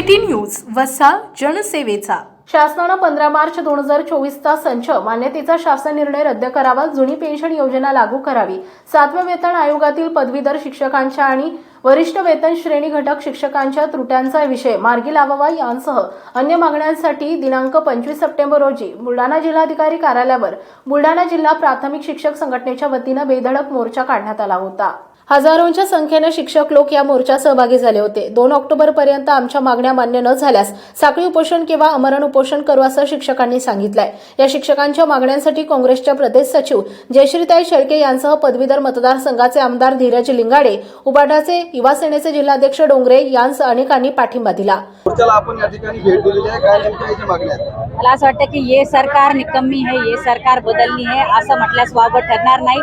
City news वसा जनसेवेचा. शासनानं पंधरा मार्च दोन हजार चोवीसचा संच मान्यतेचा शासन निर्णय रद्द करावा जुनी पेन्शन योजना लागू करावी. सातव्या वेतन आयोगातील पदवीधर शिक्षकांच्या आणि वरिष्ठ वेतन श्रेणी घटक शिक्षकांच्या त्रुट्यांचा विषय मार्गी लावावा यांसह अन्य मागण्यांसाठी दिनांक पंचवीस सप्टेंबर रोजी बुलढाणा जिल्हाधिकारी कार्यालयावर बुलढाणा जिल्हा प्राथमिक शिक्षक संघटनेच्या वतीनं बेधडक मोर्चा काढण्यात आला होता. हजारोंच्या संख्येनं शिक्षक लोक या मोर्चात सहभागी झाले होते. दोन ऑक्टोबर पर्यंत आमच्या मागण्या मान्य न झाल्यास साखळी उपोषण किंवा अमरण उपोषण करू असं शिक्षकांनी सांगितलंय. या शिक्षकांच्या मागण्यांसाठी काँग्रेसच्या प्रदेश सचिव जयश्रीताई शेळके यांसह पदवीधर मतदारसंघाचे आमदार धीरज लिंगाडे उबाटाचे युवा सेनेचे जिल्हाध्यक्ष डोंगरे यांस अनेकांनी पाठिंबा दिला. मोर्चाला आपण या ठिकाणी भेट दिलेली आहे. काय नेमक्या मागण्या आहेत? मला असं वाटतं की ये सरकार निकम्मी है ये सरकार बदलणी आहे असं म्हटल्यास वावगं ठरणार नाही.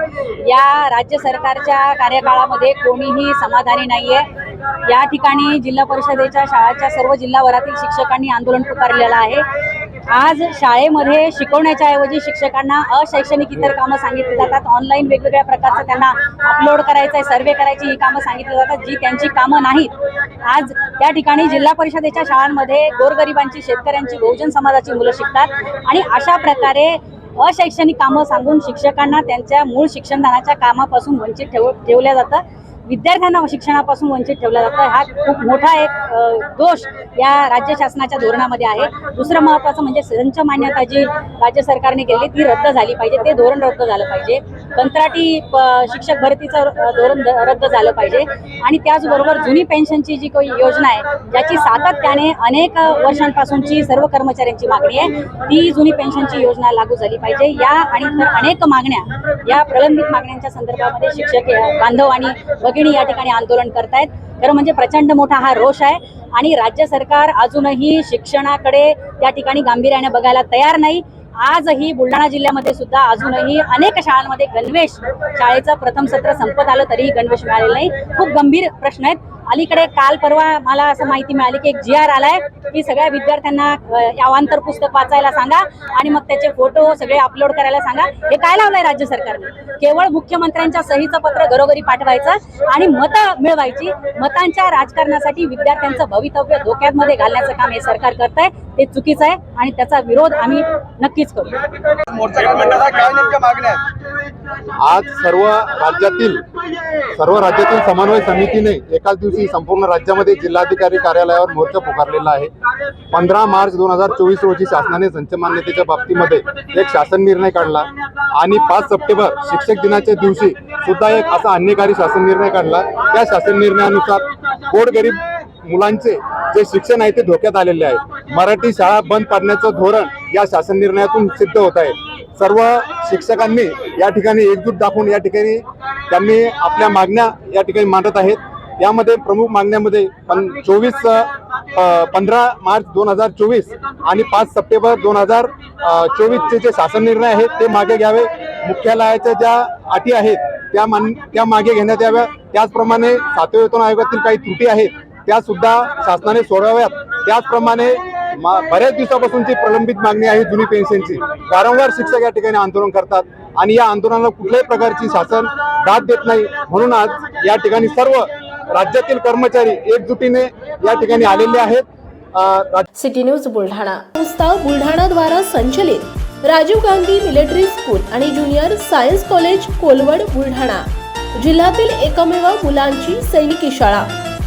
या राज्य सरकारच्या कार्यकाळामध्ये कोणीही समाधानी नाहीये. या ठिकाणी जिल्हा परिषदेच्या शाळाच्या सर्व जिल्हाभरातील शिक्षकांनी आंदोलन पुकारलेलं आहे. आज शाळेमध्ये शिकवण्याच्या ऐवजी शिक्षकांना अशैक्षणिक इतर कामं सांगितली जातात. ऑनलाईन वेगवेगळ्या प्रकारचं त्यांना अपलोड करायचं आहे सर्वे करायची ही कामं सांगितली जातात जी त्यांची कामं नाहीत. आज त्या ठिकाणी जिल्हा परिषदेच्या शाळांमध्ये गोरगरिबांची शेतकऱ्यांची बहुजन समाजाची मुलं शिकतात आणि अशा प्रकारे अशैक्षणिक कामं सांगून शिक्षकांना त्यांच्या मूळ शिक्षणदानाच्या कामापासून वंचित ठेव ठेवल्या जातं. विद्यार्थ्यांना शिक्षणापासून वंचित ठेवलं जातं हा खूप मोठा एक दोष या राज्य शासनाच्या धोरणामध्ये आहे. दुसरं महत्त्वाचं म्हणजे संच मान्यता जी राज्य सरकारने केली ती रद्द झाली पाहिजे. ते धोरण रद्द झालं पाहिजे. कंत्राटी शिक्षक भरतीचं धोरण रद्द झालं पाहिजे. आणि त्याचबरोबर जुनी पेन्शनची जी काही योजना आहे ज्याची सातत्याने अनेक वर्षांपासूनची सर्व कर्मचाऱ्यांची मागणी आहे ती जुनी पेन्शनची योजना लागू झाली पाहिजे. या आणि इतर अनेक मागण्या या प्रलंबित मागण्यांच्या संदर्भामध्ये शिक्षक बांधव आणि भगिनी या ठिकाणी आंदोलन करतायत. खरं म्हणजे प्रचंड मोठा हा रोष आहे आणि राज्य सरकार अजूनही शिक्षणाकडे त्या ठिकाणी गांभीर्याने बघायला तयार नाही. आजही बुलढाणा जिल्ह्यामध्ये सुद्धा अजूनही अनेक शाळांमध्ये गणवेश शाळेचं प्रथम सत्र संपत आलं तरीही गणवेश मिळालेला नाही. खूप गंभीर प्रश्न आहेत. अलीकडे काल परवा मला असं माहिती मिळाली की एक जी आर आलाय. की सगळ्या विद्यार्थ्यांना अवांतर पुस्तक वाचायला सांगा आणि मग त्याचे फोटो सगळे अपलोड करायला सांगा. हे काय लावलंय राज्य सरकारने? केवळ मुख्यमंत्र्यांच्या सहीचं पत्र घरोघरी पाठवायचं आणि मतं मिळवायची. मतांच्या राजकारणासाठी विद्यार्थ्यांचं भवितव्य धोक्यात मध्ये घालण्याचं काम हे सरकार करत आहे ते चुकीचं आहे आणि त्याचा विरोध आम्ही नक्कीच करू. आज सर्व राज्यातील सर्व राज्यातील समन्वय समितीने एकाच दिवशी संपूर्ण राज्यामध्ये जिल्हाधिकारी कार्यालयावर मोर्चा पुकारलेला आहे. पंधरा मार्च दोन हजार चोवीस रोजी शासनाने संचमान्यतेच्या बाबतीमध्ये एक शासन निर्णय काढला आणि पाच सप्टेंबर शिक्षक दिनाच्या दिवशी सुद्धा एक असा अन्यकारी शासन निर्णय काढला. त्या शासन निर्णयानुसार गोरगरीब मुलांचे जे शिक्षण आहे ते धोक्यात आलेले आहे. मराठी शाळा बंद पाडण्याचं धोरण या शासन निर्णयातून सिद्ध होत आहे. सर्व शिक्षकांनी या ठिकाणी एकजूट दाखवून या ठिकाणी त्यांनी आपल्या मागण्या या ठिकाणी मांडत आहेत. यामध्ये प्रमुख मागण्यामध्ये पण चोवीस पंधरा मार्च दोन हजार चोवीस आणि पाच सप्टेंबर दोन हजार चोवीसचे जे शासन निर्णय आहेत ते मागे घ्यावे. मुख्यालयाच्या ज्या अटी आहेत त्या मान त्या मागे घेण्यात याव्या. त्याचप्रमाणे सातव्या वेतन आयोगातील काही त्रुटी आहेत त्या सुद्धा शासनाने सोडवाव्यात. त्याचप्रमाणे मा- बऱ्याच दिवसापासूनची प्रलंबित मागणी आहे जुनी पेन्शनची. वारंवार शिक्षक या ठिकाणी आंदोलन करतात आणि या आंदोलनाला कुठल्याही प्रकारची शासन दाद देत नाही. म्हणून आज या ठिकाणी सर्व राज्यातील कर्मचारी एकजुटीने या ठिकाणी आलेले आहेत. City news Buldhana. संस्था बुलढाणाद्वारा संचलित राजीव गांधी मिलिटरी स्कूल आणि junior science college Kolwad Buldhana. जिल्ह्यातील एकमेव मुलांची सैनिकी शाळा.